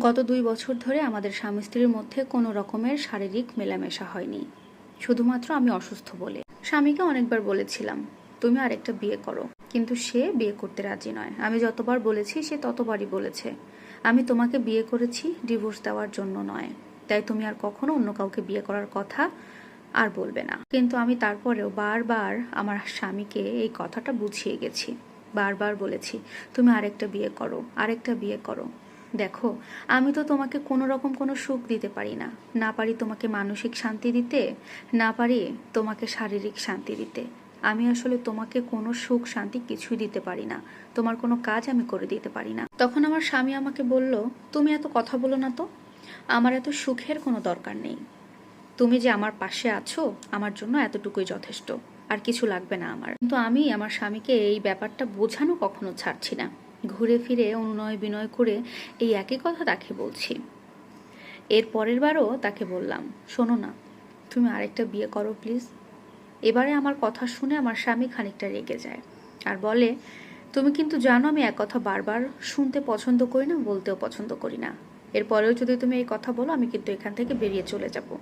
গত দুই বছর ধরে আমাদের স্বামী স্ত্রীর মধ্যে কোনো রকমের শারীরিক মেলামেশা হয়নি। শুধুমাত্র আমি অসুস্থ বলে। স্বামীকে অনেকবার বলেছিলাম, তুমি আরেকটা বিয়ে করো। কিন্তু সে বিয়ে করতে রাজি নয়। আমি যতবার বলেছি, সে ততবারই বলেছে, আমি তোমাকে বিয়ে করেছি ডিভোর্স দেওয়ার জন্য নয়। তাই তুমি আর কখনো অন্য কাউকে বিয়ে করার কথা আর বলবে না। কিন্তু আমি তারপরেও বারবার আমার স্বামীকে এই কথাটা বুঝিয়ে গেছি। বারবার বলেছি, তুমি আরেকটা বিয়ে করো, আরেকটা বিয়ে করো। দেখো, আমি তো তোমাকে কোনো রকম কোনো সুখ দিতে পারি না। না পারি তোমাকে মানসিক শান্তি দিতে, না পারি তোমাকে শারীরিক শান্তি দিতে। আমি আসলে তোমাকে কোনো সুখ শান্তি কিছুই দিতে পারি না। তোমার কোনো কাজ আমি করে দিতে পারি না। তখন আমার স্বামী আমাকে বলল, তুমি এত কথা বলো না তো। আমার এত সুখের কোনো দরকার নেই। তুমি যে আমার পাশে আছো, আমার জন্য এতটুকুই যথেষ্ট। আর কিছু লাগবে না আমার। কিন্তু আমি আমার স্বামীকে এই ব্যাপারটা বোঝানো কখনো ছাড়ছি না। ঘুরে ফিরে অনুনয় বিনয় করে এই একই কথা তাকে বলছি। এর পরের বারও তাকে বললাম, শোনো না, তুমি আরেকটা বিয়ে করো, প্লিজ। এবারে আমার কথা শুনে আমার স্বামী খানিকটা রেগে যায় আর বলে, তুমি কিন্তু জানো আমি এক কথা বারবার শুনতে পছন্দ করি না, বলতেও পছন্দ করি না। এরপরেও যদি তুমি এই কথা বলো, আমি কিন্তু এখান থেকে বেরিয়ে চলে যাব।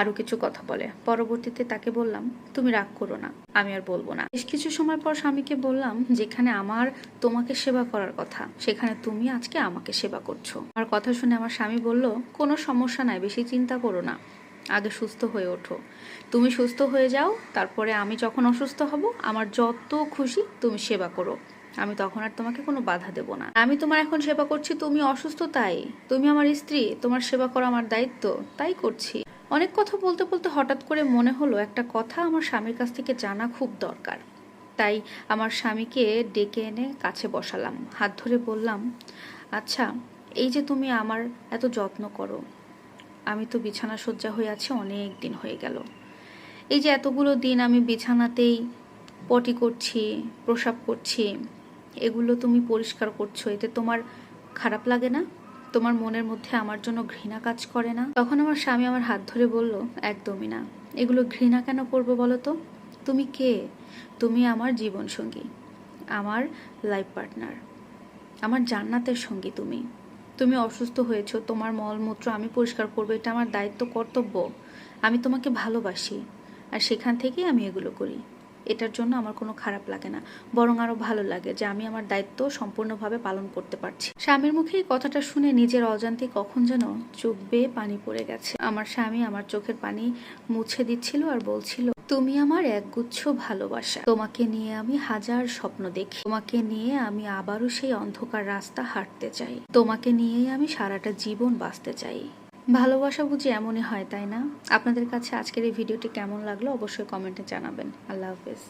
আরও কিছু কথা বলে। পরবর্তীতে তাকে বললাম, তুমি রাগ করো না, আমি আর বলব না। বেশ কিছু সময় পর স্বামীকে বললাম, যেখানে আমার তোমাকে সেবা করার কথা, সেখানে তুমি আজকে আমাকে সেবা করছ। আমার কথা শুনে আমার স্বামী বলল, কোনো সমস্যা নাই, বেশি চিন্তা করো না আগে সুস্থ হয়ে ওঠো। তুমি সুস্থ হয়ে যাও, তারপরে আমি যখন অসুস্থ হব, আমার যত খুশি তুমি সেবা করো। আমি তখন আর তোমাকে কোনো বাধা দেব না। আমি তোমার এখন সেবা করছি, তুমি অসুস্থ তাই। তুমি আমার স্ত্রী, তোমার সেবা করা আমার দায়িত্ব, তাই করছি। অনেক কথা বলতে বলতে হঠাৎ করে মনে হলো একটা কথা আমার স্বামীর কাছ থেকে জানা খুব দরকার। তাই আমার স্বামীকে ডেকে এনে কাছে বসালাম। হাত ধরে বললাম আচ্ছা এই যে তুমি আমার এত যত্ন করো, আমি তো বিছানা শয্যা হয়ে আছি, অনেক দিন হয়ে গেল। এই যে এতগুলো দিন আমি বিছানাতেই পটি করছি, প্রসাব করছি, এগুলো তুমি পরিষ্কার করছ, এতে তোমার খারাপ লাগে না? তোমার মনের মধ্যে আমার জন্য ঘৃণা কাজ করে না? তখন আমার স্বামী আমার হাত ধরে বলল, একদমই না। এগুলো ঘৃণা কেন করব বলো তো? তুমি কে? তুমি আমার জীবনসঙ্গী, আমার লাইফ পার্টনার আমার জান্নাতের সঙ্গী তুমি। তুমি অসুস্থ হয়েছো, তোমার মলমূত্র আমি পরিষ্কার করব, এটা আমার দায়িত্ব, কর্তব্য। আমি তোমাকে ভালোবাসি, আর সেখান থেকেই আমি এগুলো করি। এটার জন্য আমার কোনো খারাপ লাগে না। বরং আরও ভালো লাগে যে আমি আমার দায়িত্ব সম্পূর্ণভাবে পালন করতে পারছি। স্বামীর মুখে এই কথাটা শুনে নিজের অজান্তে কখন যেন চোখ বেয়ে পানি পড়ে গেছে। আমার স্বামী আমার চোখের পানি মুছে দিচ্ছিল আর বলছিল, তুমি আমার একগুচ্ছ ভালোবাসা। তোমাকে নিয়ে আমি হাজার স্বপ্ন দেখি। তোমাকে নিয়ে আমি আবারও সেই অন্ধকার রাস্তা হাঁটতে চাই। তোমাকে নিয়েই আমি সারাটা জীবন বাঁচতে চাই। ভালোবাসা বুঝি এমনই হয়, তাই না? আপনাদের কাছে আজকের এই ভিডিওটি কেমন লাগল অবশ্যই কমেন্টে জানাবেন। আল্লাহ হাফেজ।